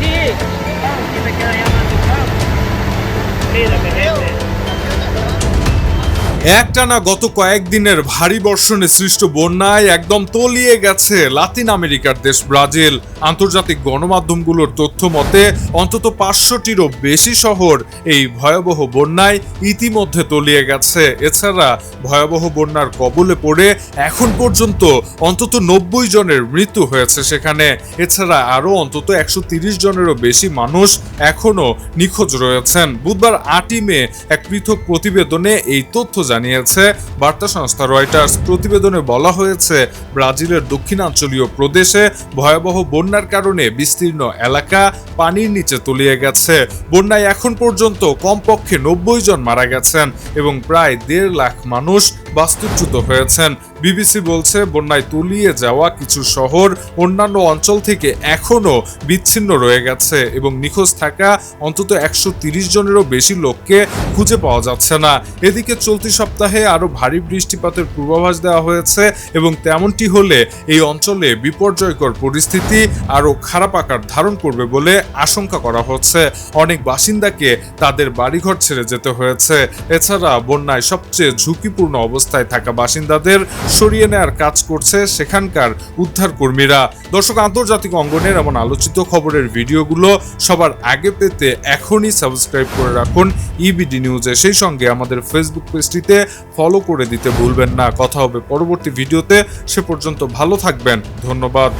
ที่ একটানা গত কয়েকদিনের ভারী বর্ষণে সৃষ্ট বন্যায় একদম তলিয়ে গেছে লাতিন আমেরিকার দেশ ব্রাজিল। আন্তর্জাতিক গণমাধ্যমগুলোর তথ্য মতে, অন্তত পাঁচশোটিরও বেশি শহর এই ভয়াবহ বন্যায় ইতিমধ্যে তলিয়ে গেছে। এছাড়া ভয়াবহ বন্যার কবলে পড়ে এখন পর্যন্ত অন্তত নব্বই জনের মৃত্যু হয়েছে সেখানে। এছাড়া আরও অন্তত একশো তিরিশ জনেরও বেশি মানুষ এখনও নিখোঁজ রয়েছেন। বুধবার আটই মে এক পৃথক প্রতিবেদনে এই তথ্য জানিয়েছে বার্তা সংস্থা রয়টার্স। প্রতিবেদনে বলা হয়েছে, ব্রাজিলের দক্ষিণাঞ্চলীয় প্রদেশে ভয়াবহ বন্যার কারণে বিস্তীর্ণ এলাকা পানির নিচে তলিয়ে গেছে। বন্যায় এখন পর্যন্ত কমপক্ষে নব্বই জন মারা গেছেন এবং প্রায় দেড় লাখ মানুষ বাস্তুচ্যুত হয়েছেন। বিবিসি বলছে, বন্যায় তলিয়ে যাওয়া কিছু শহর অন্যান্য অঞ্চল থেকে এখনও বিচ্ছিন্ন রয়ে গেছে এবং নিখোঁজ থাকা অন্তত একশো জনেরও বেশি লোককে খুঁজে পাওয়া যাচ্ছে না। এদিকে চলতি সপ্তাহে আরও ভারী বৃষ্টিপাতের পূর্বাভাস দেওয়া হয়েছে এবং তেমনটি হলে এই অঞ্চলে বিপর্যয়কর পরিস্থিতি আরও খারাপ আকার ধারণ করবে বলে আশঙ্কা করা হচ্ছে। অনেক বাসিন্দাকে তাদের বাড়িঘর ছেড়ে যেতে হয়েছে। এছাড়া বন্যায় সবচেয়ে ঝুঁকিপূর্ণ অবস্থায় থাকা বাসিন্দাদের সরিয়ে নেওয়ার কাজ করছে সেখানকার উদ্ধার কর্মীরা দর্শক, আন্তর্জাতিক অঙ্গনের এমন আলোচিত খবরের ভিডিওগুলো সবার আগে পেতে এখনই সাবস্ক্রাইব করে রাখুন ইবিডি নিউজে সেই সঙ্গে আমাদের ফেসবুক পেজটিতে ফলো করে দিতে ভুলবেন না। কথা হবে পরবর্তী ভিডিওতে। সে পর্যন্ত ভালো থাকবেন। ধন্যবাদ।